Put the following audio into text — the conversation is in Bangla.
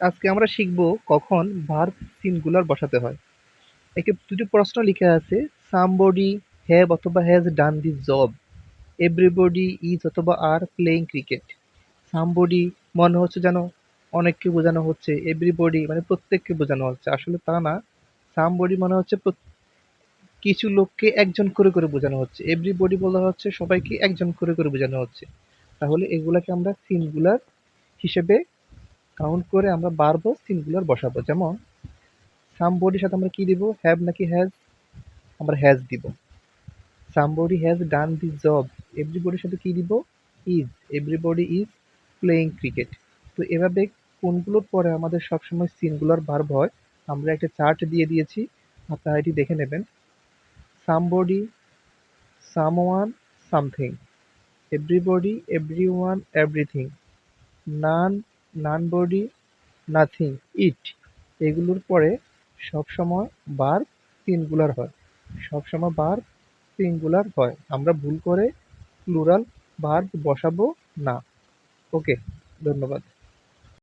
আজকে আমরা শিখব কখন ভার্ব সিনগুলার বসাতে হয়। একে দুটি প্রশ্ন লিখে আছে সামবডি হ্যাভ অথবা has done this job everybody is অথবা আর প্লেইং ক্রিকেট সামবডি মনে হচ্ছে যেন অনেককে বোঝানো হচ্ছে এভরিবডি মানে প্রত্যেককে বোঝানো হচ্ছে, আসলে তা না সামবডি মনে হচ্ছে কিছু লোককে একজন করে করে বোঝানো হচ্ছে এভরিবডি বলা হচ্ছে সবাইকে একজন করে করে বোঝানো হচ্ছে, তাহলে এগুলাকে আমরা সিনগুলার হিসেবে কাউন্ট করে আমরা বারবার সিনগুলার বসাবো। যেমন সামবডির সাথে আমরা কি দিব? হ্যাভ নাকি হ্যাজ আমরা হ্যাজ দিব। Somebody has done the job এভরিবডির সাথে কি দিব? Is everybody is playing cricket তো এভাবে কোনগুলোর পরে আমাদের সবসময় সিনগুলার ভার্ব হয়, আমরা একটা চার্ট দিয়ে দিয়েছি। আপনারা এটি দেখে নেবেন। Somebody someone something everybody everyone everything none nobody nothing, it এগুলোর পরে সবসময় বার সিঙ্গুলার হয়। সবসময় বার সিঙ্গুলার হয়। আমরা ভুল করে প্লুরাল ভার্ব বসাবো না। ওকে ধন্যবাদ।